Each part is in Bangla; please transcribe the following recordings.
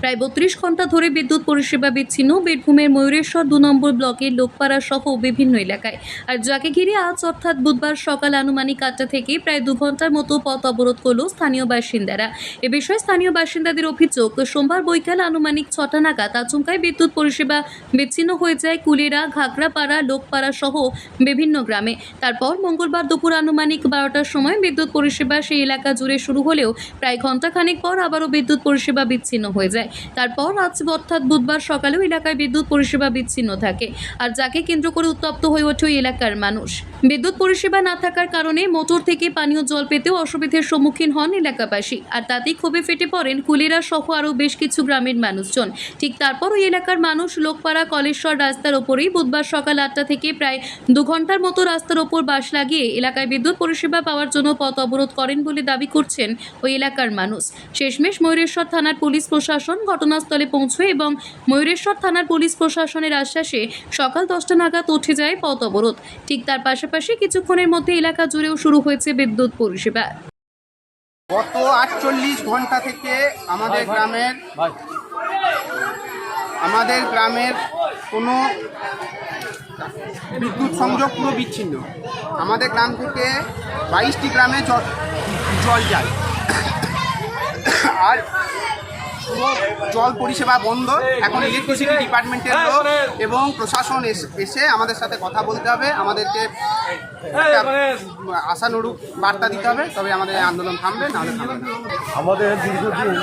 প্রায় বত্রিশ ঘণ্টা ধরে বিদ্যুৎ পরিষেবা বিচ্ছিন্ন। বীরভূমের ময়ূরেশ্বর দু নম্বর ব্লকের লোকপাড়া সহ বিভিন্ন এলাকায়। আর যাকে ঘিরে আজ অর্থাৎ বুধবার সকাল আনুমানিক আটটা থেকে প্রায় দু ঘণ্টার মতো পথ অবরোধ করল স্থানীয় বাসিন্দারা। এ বিষয়ে স্থানীয় বাসিন্দাদের অভিযোগ, সোমবার বৈকাল আনুমানিক ছটা নাগাদ আচমকায় বিদ্যুৎ পরিষেবা বিচ্ছিন্ন হয়ে যায় কুলেরা, ঘাগড়াপাড়া, লোকপাড়া সহ বিভিন্ন গ্রামে। তারপর মঙ্গলবার দুপুর আনুমানিক বারোটার সময় বিদ্যুৎ পরিষেবা সেই এলাকা জুড়ে শুরু হলেও প্রায় ঘণ্টাখানেক পর আবারও বিদ্যুৎ পরিষেবা বিচ্ছিন্ন হয়ে যায়। তারপর আজ অর্থাৎ বুধবার সকালেও এলাকায় বিদ্যুৎ পরিষেবা বিচ্ছিন্ন থাকে। আর যাকে কেন্দ্র করে উত্তপ্ত হয়ে ওঠে ওই এলাকার মানুষ। বিদ্যুৎ পরিষেবা না থাকার কারণে মোটর থেকে পানীয় জল পেতেও অসুবিধার সম্মুখীন হন এলাকাবাসী। আর তাতেই ক্ষোভে ফেটে পড়েন কুলিরা সহ আরও বেশ কিছু গ্রামের মানুষজন। ঠিক তারপর ওই এলাকার মানুষ লোকপাড়া, কলেশ্বর রাস্তার ওপরেই বুধবার সকাল আটটা থেকে প্রায় দু ঘণ্টার মতো রাস্তার ওপর বাস লাগিয়ে এলাকায় বিদ্যুৎ পরিষেবা পাওয়ার জন্য পথ অবরোধ করেন বলে দাবি করছেন ওই এলাকার মানুষ। শেষমেশ ময়ূরেশ্বর থানার পুলিশ প্রশাসন ঘটনাস্থলে পৌঁছয় এবং ময়ূরেশ্বর থানার পুলিশ প্রশাসনের আশ্বাসে সকাল দশটা নাগাদ উঠে যায় পথ অবরোধ। ঠিক তার পাশাপাশি কিছুক্ষণের মধ্যে এলাকা জুড়েও শুরু হয়েছে বিদ্যুৎ পরিষেবা। গত আটচল্লিশ ঘণ্টা থেকে আমাদের গ্রামের আমাদের গ্রামের কোনো বিদ্যুৎ সংযোগ পুরো বিচ্ছিন্ন। আমাদের গ্রাম থেকে বাইশটি গ্রামে জল যায়। আর জল পরিষেবা বন্ধ। এখন ইলেকট্রিসিটি ডিপার্টমেন্টের লোক এবং প্রশাসন এস- আমাদের সাথে কথা বলতে হবে। আমাদেরকে আশানুরূপ বার্তা দিতে হবে। তবে আমাদের আন্দোলন থামবে, নাহলে আমাদের দীর্ঘদিন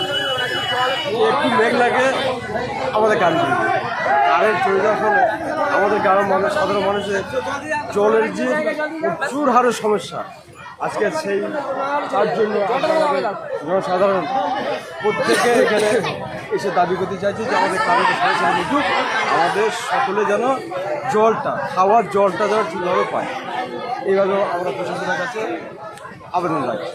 একটু মেঘ লাগে, আমাদের কারেন্ট কারেন্ট চলে যাওয়ার ফলে আমাদের গ্রামের মানুষ, সাধারণ মানুষের জলের যে প্রচুর হারে সমস্যা আজকে সেই তার জন্য জনসাধারণ প্রত্যেকে এখানে এসে দাবি করতে চাইছি যে আমাদের কারেন্টের সমস্যা আমাদের সকলে যেন জলটা, খাওয়ার জলটা যেন ঠিকভাবে পায়। এইভাবে আমরা প্রশাসনের কাছে আবেদন রাখছি